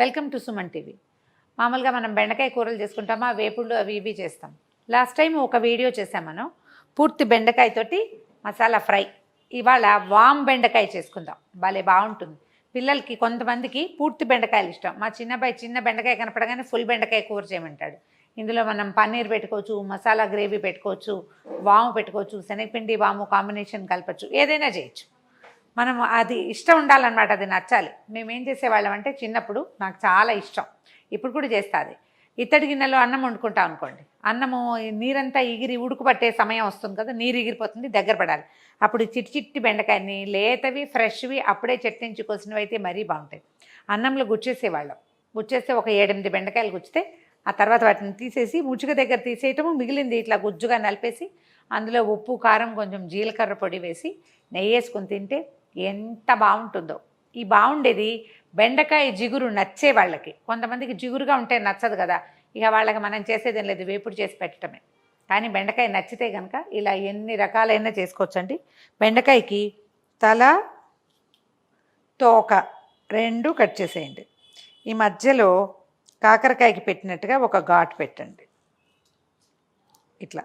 Welcome to Suman TV. మామూలుగా మనం బెండకాయ కూరలు చేసుకుంటామా వేపుళ్ళు అవి ఇవి చేస్తాం. లాస్ట్ టైం ఒక వీడియో చేసాం మనం పూర్తి బెండకాయతోటి మసాలా ఫ్రై. ఇవాళ వామ్ బెండకాయ చేసుకుందాం. భలే బాగుంటుంది. పిల్లలకి కొంతమందికి పూర్తి బెండకాయలు ఇష్టం. మా చిన్నబాయి చిన్న బెండకాయ కనపడగానే ఫుల్ బెండకాయ కూర చేయమంటాడు. ఇందులో మనం పన్నీర్ పెట్టుకోవచ్చు మసాలా గ్రేవీ పెట్టుకోవచ్చు వాము పెట్టుకోవచ్చు శనగపిండి వాము కాంబినేషన్ కలపచ్చు ఏదైనా చేయొచ్చు. మనం అది ఇష్టం ఉండాలన్నమాట అది నచ్చాలి. మేమేం చేసేవాళ్ళం అంటే చిన్నప్పుడు నాకు చాలా ఇష్టం. ఇప్పుడు కూడా చేస్తుంది. ఇత్తడి గిన్నెలో అన్నం వండుకుంటాం అనుకోండి. అన్నము నీరంతా ఎగిరి ఉడుకుపట్టే సమయం వస్తుంది కదా నీరు ఎగిరిపోతుంది దగ్గర పడాలి. అప్పుడు చిట్టి చిట్టి బెండకాయని లేతవి ఫ్రెష్వి అప్పుడే చెట్టించి నుంచి కోసినవి అయితే మరీ బాగుంటాయి. అన్నంలో గుచ్చేసేవాళ్ళం. గుచ్చేస్తే ఒక ఏడెనిమిది బెండకాయలు గుచ్చితే ఆ తర్వాత వాటిని తీసేసి ముచ్చుక దగ్గర తీసేయటము మిగిలింది ఇట్లా గుజ్జుగా నలిపేసి అందులో ఉప్పు కారం కొంచెం జీలకర్ర పొడి వేసి నెయ్యి వేసుకొని తింటే ఎంత బాగుంటుందో. ఈ బాగుండేది బెండకాయ జిగురు నచ్చే వాళ్ళకి. కొంతమందికి జిగురుగా ఉంటే నచ్చదు కదా. ఇక వాళ్ళకి మనం చేసేదేం లేదు వేపుడు చేసి పెట్టడమే కానీ బెండకాయ నచ్చితే కనుక ఇలా ఎన్ని రకాలైనా చేసుకోవచ్చండి. బెండకాయకి తల తోక రెండు కట్ చేసేయండి. ఈ మధ్యలో కాకరకాయకి పెట్టినట్టుగా ఒక ఘాటు పెట్టండి. ఇట్లా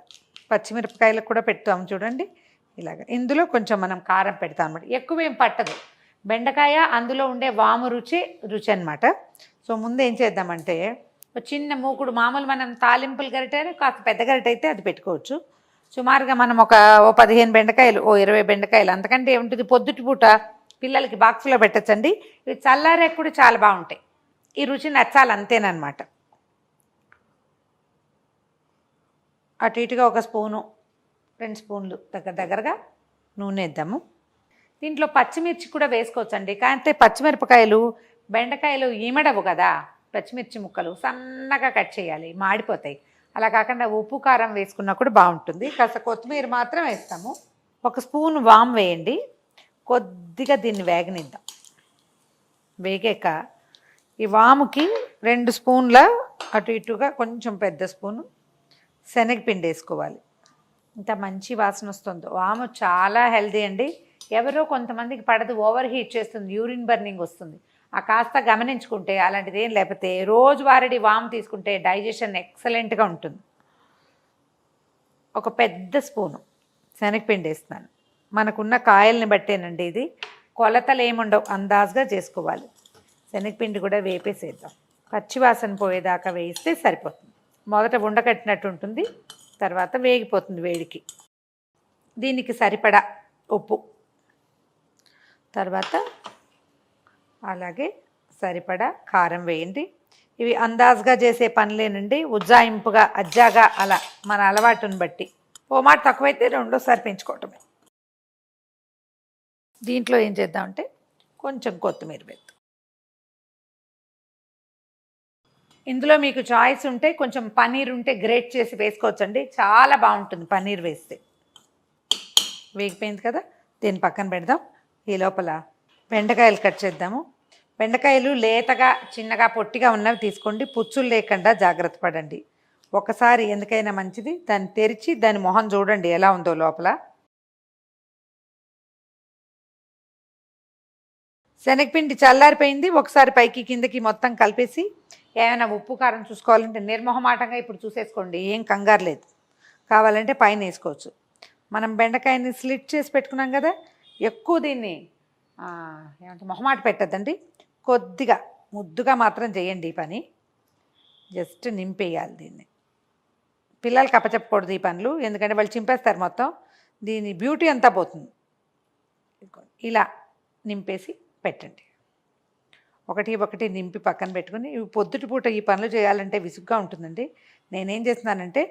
పచ్చిమిరపకాయలకు కూడా పెడతాం చూడండి. ఇలాగ. ఇందులో కొంచెం మనం కారం పెడతాం అనమాట ఎక్కువ ఏం పట్టదు. బెండకాయ అందులో ఉండే వాము రుచి రుచి అనమాట సో ముందు ఏం చేద్దామంటే చిన్న మూకుడు మామూలు మనం తాలింపులు గరిటె కాస్త పెద్ద గరిటె అయితే అది పెట్టుకోవచ్చు. సుమారుగా మనం ఒక ఓ పదిహేను బెండకాయలు ఓ ఇరవై బెండకాయలు అంతకంటే ఏముంటుంది? పొద్దుటి పూట పిల్లలకి బాక్స్లో పెట్టచ్చండి. ఇవి చల్లారే కూడా చాలా బాగుంటాయి. ఈ రుచి నచ్చాలి అంతేనమాట అటు ఇటుగా ఒక స్పూను రెండు స్పూన్లు దగ్గర దగ్గరగా నూనె వేద్దాము. దీంట్లో పచ్చిమిర్చి కూడా వేసుకోవచ్చండి. కానీ పచ్చిమిరపకాయలు బెండకాయలు ఈమడవు కదా పచ్చిమిర్చి ముక్కలు సన్నగా కట్ చేయాలి మాడిపోతాయి. అలా కాకుండా ఉప్పు కారం వేసుకున్నా కూడా బాగుంటుంది. కాస్త కొత్తిమీర మాత్రం వేస్తాము. ఒక స్పూన్ వామ్ వేయండి. కొద్దిగా దీన్ని వేగనిద్దాం. వేగాక ఈ వాముకి రెండు స్పూన్ల అటు ఇటుగా కొంచెం పెద్ద స్పూను శనగపిండి వేసుకోవాలి. ఇంత మంచి వాసన వస్తుంది. వాము చాలా హెల్దీ అండి. ఎవరో కొంతమందికి పడదు ఓవర్ హీట్ చేస్తుంది యూరిన్ బర్నింగ్ వస్తుంది. ఆ కాస్త గమనించుకుంటే అలాంటిది ఏం లేకపోతే రోజువారీ వామ్ తీసుకుంటే డైజెషన్ ఎక్సలెంట్గా ఉంటుంది. ఒక పెద్ద స్పూను శనగపిండి వేస్తున్నాను. మనకున్న కాయల్ని బట్టేనండి ఇది. కొలతలు ఏముండవు అందాజుగా చేసుకోవాలి. శనగపిండి కూడా వేపేసేద్దాం. పచ్చివాసన పోయేదాకా వేయిస్తే సరిపోతుంది. మొదట ఉండకట్టినట్టు ఉంటుంది. తర్వాత వేగిపోతుంది వేడికి. దీనికి సరిపడా ఉప్పు. తర్వాత అలాగే సరిపడా కారం వేయండి. ఇవి అందాజుగా చేసే పనులేనండి. ఉజ్జాయింపుగా అజ్జాగా అలా మన అలవాటుని బట్టి. ఓ మాట తక్కువైతే రెండోసారి పెంచుకోవటమే. దీంట్లో ఏం చేద్దామంటే కొంచెం కొత్తిమీర వేద్దాం. ఇందులో మీకు చాయిస్ ఉంటే కొంచెం పన్నీర్ ఉంటే గ్రేట్ చేసి వేసుకోవచ్చండి. చాలా బాగుంటుంది పన్నీర్ వేస్తే. వేగిపోయింది కదా? దీన్ని పక్కన పెడదాం. ఈ లోపల బెండకాయలు కట్ చేద్దాము. బెండకాయలు లేతగా చిన్నగా పొట్టిగా ఉన్నవి తీసుకోండి. పుచ్చులు లేకుండా జాగ్రత్త పడండి. ఒకసారి ఎందుకైనా మంచిది. దాన్ని తెరిచి దాని మొహం చూడండి ఎలా ఉందో లోపల. శనగపిండి చల్లారిపోయింది. ఒకసారి పైకి కిందకి మొత్తం కలిపేసి ఏమైనా ఉప్పు కారం చూసుకోవాలంటే నిర్మోహమాటంగా ఇప్పుడు చూసేసుకోండి. ఏం కంగారు లేదు. కావాలంటే పైన వేసుకోవచ్చు. మనం బెండకాయని స్లిట్ చేసి పెట్టుకున్నాం కదా ఎక్కువ దీన్ని ఏమంటే మొహమాట పెట్టద్దండి. కొద్దిగా ముద్దుగా మాత్రం చేయండి ఈ పని. జస్ట్ నింపేయాలి దీన్ని. పిల్లలకి అప్పచెప్పకూడదు ఈ పనులు ఎందుకంటే వాళ్ళు చింపేస్తారు మొత్తం. దీని బ్యూటీ అంతా పోతుంది. ఇలా నింపేసి పెట్టండి. ఒకటి ఒకటి నింపి పక్కన పెట్టుకుని ఇవి పొద్దుటి పూట ఈ పనులు చేయాలంటే విసుగ్గా ఉంటుందండి. నేనేం చేస్తున్నానంటే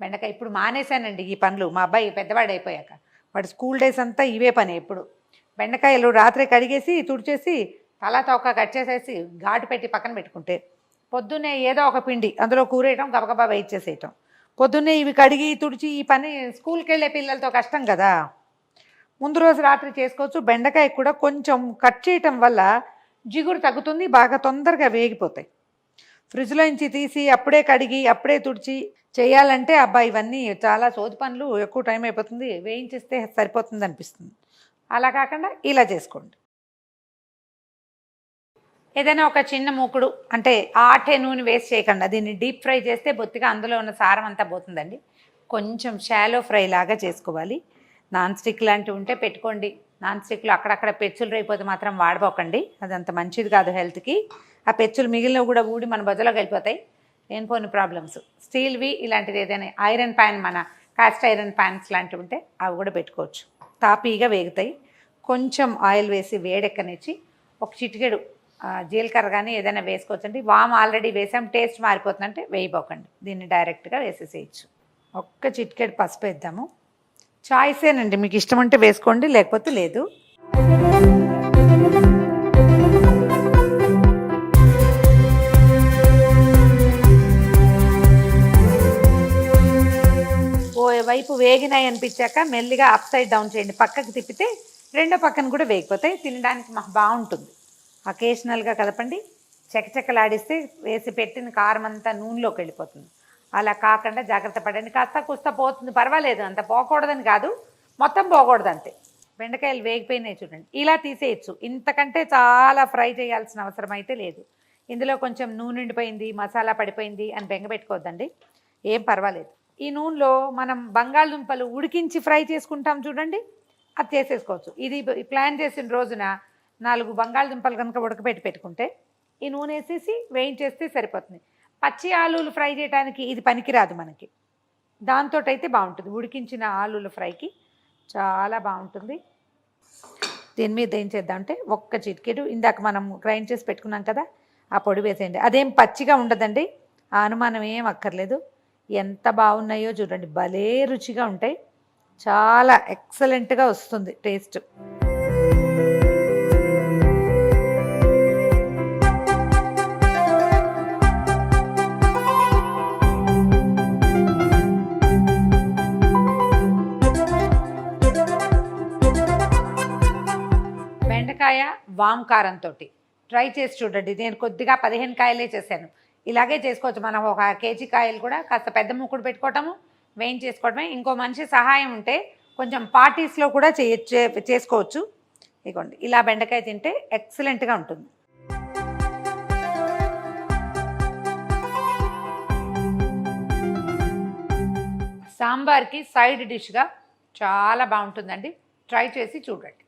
బెండకాయ ఇప్పుడు మానేశానండి ఈ పనులు. మా అబ్బాయి పెద్దవాడు అయిపోయాక. వాడు స్కూల్ డేస్ అంతా ఇవే పని ఎప్పుడు. బెండకాయలు రాత్రి కడిగేసి తుడిచేసి తలా తోక కట్ చేసేసి ఘాటు పెట్టి పక్కన పెట్టుకుంటే పొద్దున్నే ఏదో ఒక పిండి అందులో కూరేయటం గబగబా వెయిట్ చేసేయటం పొద్దున్నే ఇవి కడిగి తుడిచి ఈ పని స్కూల్కి వెళ్ళే పిల్లలతో కష్టం కదా. ముందు రోజు రాత్రి చేసుకోవచ్చు. బెండకాయ కూడా కొంచెం కట్ చేయటం వల్ల జిగురు తగ్గుతుంది బాగా తొందరగా వేగిపోతాయి. ఫ్రిడ్జ్లో నుంచి తీసి అప్పుడే కడిగి అప్పుడే తుడిచి చేయాలంటే అబ్బా ఇవన్నీ చాలా సోది పనులు ఎక్కువ టైం అయిపోతుంది వేయించేస్తే సరిపోతుంది అనిపిస్తుంది. అలా కాకుండా ఇలా చేసుకోండి. ఏదైనా ఒక చిన్న మూకుడు అంటే ఆటే నూనె వేస్ట్ చేయకుండా. దీన్ని డీప్ ఫ్రై చేస్తే బొత్తిగా అందులో ఉన్న సారం అంతా పోతుందండి. కొంచెం షాలో ఫ్రై లాగా చేసుకోవాలి. నాన్ స్టిక్ లాంటివి ఉంటే పెట్టుకోండి. నాన్ స్టిక్లో అక్కడక్కడ పెచ్చులు రైపోతే మాత్రం వాడబోకండి. అదంత మంచిది కాదు హెల్త్కి. ఆ పెచ్చులు మిగిలినవి కూడా ఊడి మన బొజ్జలోకి వెళ్ళిపోతాయి. లేనిపోని ప్రాబ్లమ్స్. స్టీల్వి ఇలాంటిది ఏదైనా ఐరన్ ప్యాన్ మన కాస్ట్ ఐరన్ ప్యాన్స్ లాంటివి ఉంటే అవి కూడా పెట్టుకోవచ్చు. తాపీగా వేగుతాయి. కొంచెం ఆయిల్ వేసి వేడెక్కనిచ్చి ఒక చిటికెడు జీలకర్ర కానీ ఏదైనా వేసుకోవచ్చండి. వామ్ ఆల్రెడీ వేసాం టేస్ట్ మారిపోతుందంటే వేయిపోకండి దీన్ని డైరెక్ట్గా వేసేసేయచ్చు. ఒక్క చిటికెడు పసుపు వేద్దాము. చాయిసేనండి. మీకు ఇష్టం అంటే వేసుకోండి లేకపోతే లేదు. ఓ వైపు వేగినాయి అనిపించాక మెల్లిగా అప్ సైడ్ డౌన్ చేయండి. పక్కకి తిప్పితే రెండో పక్కన కూడా వేగిపోతాయి. తినడానికి మాకు బాగుంటుంది. అకేషనల్గా కదపండి చకచకలాడిస్తే వేసి పెట్టిన కారం అంతా నూనెలోకి వెళ్ళిపోతుంది. అలా కాకుండా జాగ్రత్త పడండి. కాస్త కుస్త పోతుంది పర్వాలేదు అంత పోకూడదని కాదు. మొత్తం పోకూడదు అంతే. బెండకాయలు వేగిపోయినాయి చూడండి. ఇలా తీసేయచ్చు. ఇంతకంటే చాలా ఫ్రై చేయాల్సిన అవసరం అయితే లేదు. ఇందులో కొంచెం నూనె ఉండిపోయింది మసాలా పడిపోయింది అని బెంగ పెట్టుకోవద్దండి. ఏం పర్వాలేదు. ఈ నూనెలో మనం బంగాళదుంపలు ఉడికించి ఫ్రై చేసుకుంటాం చూడండి. అది చేసేసుకోవచ్చు. ఇది ప్లాన్ చేసిన రోజున నాలుగు బంగాళదుంపలు కనుక ఉడకబెట్టి పెట్టుకుంటే ఈ నూనె వేసేసి వేయించేస్తే సరిపోతుంది. పచ్చి ఆలూలు ఫ్రై చేయడానికి ఇది పనికిరాదు మనకి. దాంతో అయితే బాగుంటుంది. ఉడికించిన ఆలూల ఫ్రైకి చాలా బాగుంటుంది. దీని మీద ఏం చేద్దామంటే ఒక్క చిటికెడు ఇందాక మనం గ్రైండ్ చేసి పెట్టుకున్నాం కదా ఆ పొడి వేసేయండి. అదేం పచ్చిగా ఉండదండి. ఆ అనుమానం ఏం అక్కర్లేదు. ఎంత బాగున్నాయో చూడండి. భలే రుచిగా ఉంటాయి. చాలా ఎక్సలెంట్గా వస్తుంది టేస్ట్. వామ్ కారంతో ట్రై చేసి చూడండి. నేను కొద్దిగా పదిహేను కాయలే చేశాను. ఇలాగే చేసుకోవచ్చు. మనం ఒక కేజీ కాయలు కూడా కాస్త పెద్ద ముక్కుడు పెట్టుకోవటము వేయించి చేసుకోవటమే. ఇంకో మనిషి సహాయం ఉంటే కొంచెం పార్టీస్లో కూడా చేయ చేసుకోవచ్చు. ఇదిగోండి ఇలా బెండకాయ తింటే ఎక్సలెంట్గా ఉంటుంది. సాంబార్కి సైడ్ డిష్గా చాలా బాగుంటుందండి. ట్రై చేసి చూడండి.